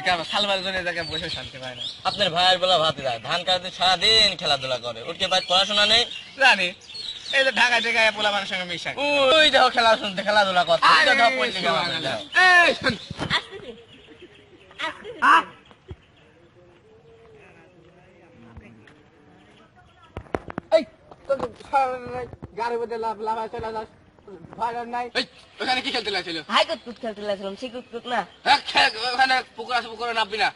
সালবার জন্য জায়গায় বসে শান্তি পায় না। আপনার ভাইয়ের বেলা ভাতে যায় ধান কাটতে সারাদিন খেলাধুলা করে উঠকে ভাই পড়াশোনা নেই? জানি। এই যে ঢাকা থেকে পোলা মানুষের সঙ্গে মিশা। ওই দেখো খেলা শুনতে খেলাধুলা সর- গাড়ির মধ্যে লাভ লাভ চলে যাস ভয় নাই ওখানে কি খেলতে লাগছিল? হাই কুতকুত খেলতে লাগছিলাম সে কুতকুত না। ওখানে পুকুর আছে পুকুরে নামবি না।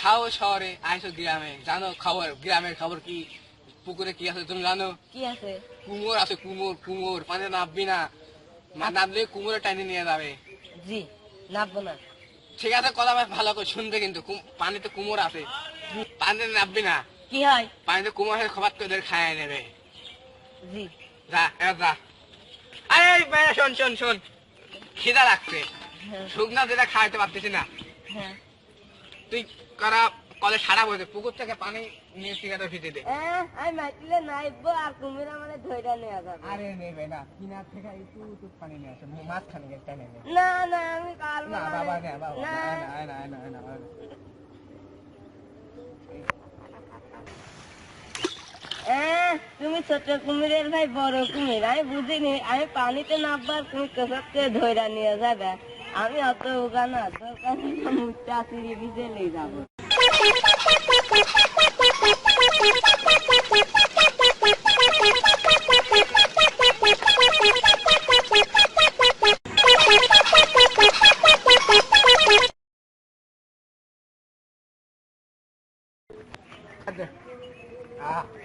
খাও শহরে আইসো গ্রামে। জানো খবর গ্রামের খবর কি? পুকুরে কি আছে তুমি জানো? কি আছে? কুমোর আছে কুমোর কুমোর। পানিতে নামবি না। নামলে কুমোরে টাইনে নিয়ে যাবে। জি নামবো না। ঠিক আছে কথা ভালো করে শুনবে কিন্তু। পানিতে কুমোর আছে। পানিতে নামবি না। কি হয়? পানিতে কুমোর আছে খবর তোদের খায় নেবে। জি। যা যা। শোন শোন শোন। খিদা লাগছে। হ্যাঁ। শুকনা যেটা খাইতে পারতেছি না। হ্যাঁ। তুই করা কলে সারা বসে পুকুর থেকে পানি নিয়ে সিগারেট ভিজে দে। আমি মাইলে নাইবো আর কুমির মানে ধৈর্য নেওয়া যাবে। আরে নেবে না কিনার থেকে একটু একটু পানি নিয়ে আসে মাঝখানে একটা নেবে না। না আমি কাল না বাবা না বাবা না না না না না না আহ, তুমি ছোট কুমিরের ভাই, বড় কুমির। আমি বুঝিনি, আমি পানিতে নামবার তুমি কোথাতে ধৈর্য নিয়ে যাবে। আমি অত উগা না তোর কাছে মুখটা ভিজে নিয়ে যাব।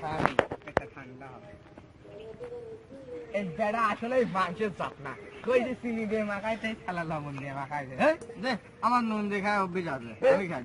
পানি। একটা ঠান্ডা হবে। এই বেড়া আসলে মাংসের চাপ না। কই যে চিনি দিয়ে মাখাইতে খেলা লবণ দিয়ে হ্যাঁ? আমার নুন দিয়ে খায়, অভ্যেস আছে, আমি খাই